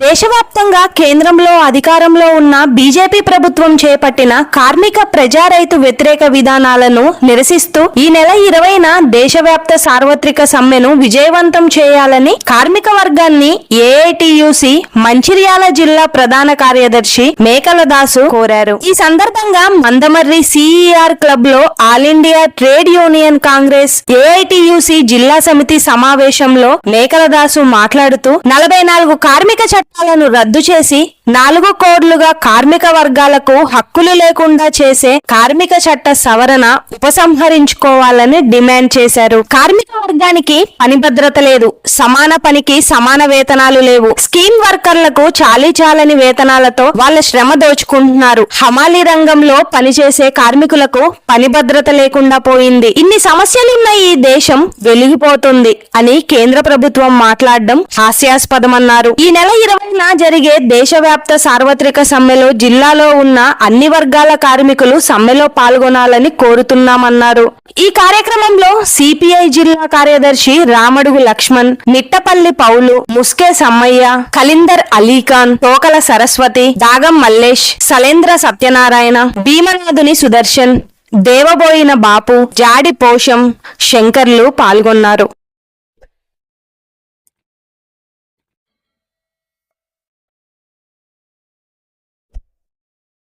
దేశవ్యాప్తంగా కేంద్రంలో అధికారంలో ఉన్న బీజేపీ ప్రభుత్వం చేపట్టిన కార్మిక ప్రజా రైతు వ్యతిరేక విధానాలను నిరసిస్తూ ఈ నెల ఇరవైన దేశవ్యాప్త సార్వత్రిక సమ్మెను విజయవంతం చేయాలని కార్మిక వర్గాన్ని ఏఐటియుసి మంచిర్యాల జిల్లా ప్రధాన కార్యదర్శి మేకల దాసు కోరారు. ఈ సందర్భంగా మందమర్రి సిఈఆర్ క్లబ్లో All India Trade Union Congress AITUC జిల్లా సమితి సమావేశంలో మేకల దాసు మాట్లాడుతూ నలభై నాలుగు కార్మిక నియమాలను రద్దు చేసి నాలుగు కోడ్లుగా కార్మిక వర్గాలకు హక్కులు లేకుండా చేసే కార్మిక చట్ట సవరణ ఉపసంహరించుకోవాలని డిమాండ్ చేశారు. కార్మిక వర్గానికి పని భద్రత లేదు. సమాన పనికి సమాన వేతనాలు లేవు. స్కీమ్ వర్కర్లకు చాలీ చాలని వేతనాలతో వాళ్ళ శ్రమ దోచుకుంటున్నారు. హమాలీ రంగంలో పనిచేసే కార్మికులకు పని భద్రత లేకుండా పోయింది. ఇన్ని సమస్యలున్న ఈ దేశం వెలిగిపోతుంది అని కేంద్ర ప్రభుత్వం మాట్లాడడం హాస్యాస్పదమన్నారు. ఈ నెల ఇరవైన జరిగే దేశవ్యాప్త సార్వత్రిక సమ్మెలో జిల్లాలో ఉన్న అన్ని వర్గాల కార్మికులు సమ్మెలో పాల్గొనాలని కోరుతున్నామన్నారు. ఈ కార్యక్రమంలో సిపిఐ జిల్లా కార్యదర్శి రామడుగు లక్ష్మణ్ మిట్టపల్లి పౌలు ముస్కే సమ్మయ్య కలిందర్ అలీఖాన్ తోకల సరస్వతి దాగం మల్లేష్ సలేంద్ర సత్యనారాయణ భీమనాథుని సుదర్శన్ దేవబోయిన బాపు జాడి పోషం శంకర్లు పాల్గొన్నారు.